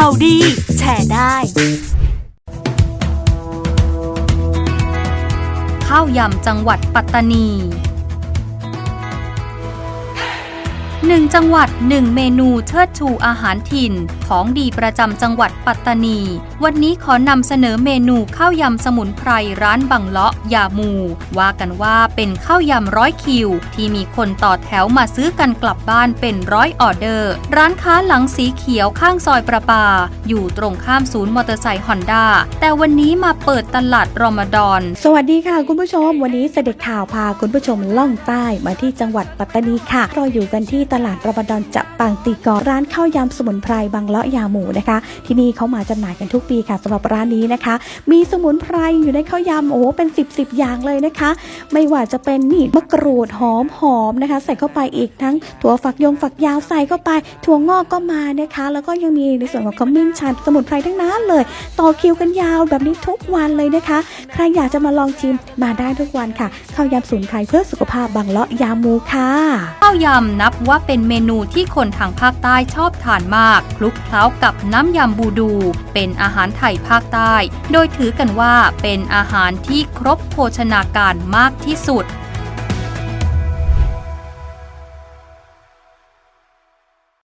ข่าวดี แชร์ได้ ข้าวยำจังหวัดปัตตานี หนึ่งจังหวัดหนึ่งเมนูเชิดชูอาหารถิ่น ของดีประจำจังหวัดปัตตานี วันนี้ขอนำเสนอเมนูข้าวยำสมุนไพรร้านบังเลาะยามู ว่ากันว่าเป็นข้าวยำร้อยคิว ที่มีคนต่อแถวมาซื้อกันกลับบ้านเป็นร้อยออเดอร์ ร้านค้าหลังสีเขียวข้างซอยประปา อยู่ตรงข้ามศูนย์มอเตอร์ไซค์ฮอนด้าแต่วันนี้มาเปิดตลาดรอมฎอน สวัสดีค่ะคุณผู้ชม วันนี้เสด็จข่าวพาคุณผู้ชมล่องใต้มาที่จังหวัดปัตตานีค่ะเราอยู่กันที่ตลาดรบดอนจะปังตีกอร้านข้าวยำสมุนไพรบางเลาะยาหมูนะคะ ที่นี่เขามาจำหน่ายกันทุกปีค่ะสำหรับร้านนี้นะคะ มีสมุนไพรอยู่ในข้าวยำโอ้เป็น 10บสอย่างเลยนะคะ ไม่ว่าจะเป็นนี่มะกรูดหอมหอมนะคะ ใส่เข้าไปอีกทั้งถั่วฝักยงฝักยาวใส่เข้าไป ถั่วงอกก็มานะคะ แล้วก็ยังมีในส่วนของขมิ้นชันสมุนไพรทั้งนั้นเลย ต่อคิวกันยาวแบบนี้ทุกวันเลยนะคะ ใครอยากจะมาลองชิมมาได้ทุกวันค่ะข้าวยำสมุนไพรเพื่อสุขภาพบางเลาะยาหมูค่ะข้าวยำนับว่าเป็นเมนูที่คนทางภาคใต้ชอบทานมาก คลุกเคล้ากับน้ำยำบูดู เป็นอาหารไทยภาคใต้ โดยถือกันว่าเป็นอาหารที่ครบโภชนาการมากที่สุด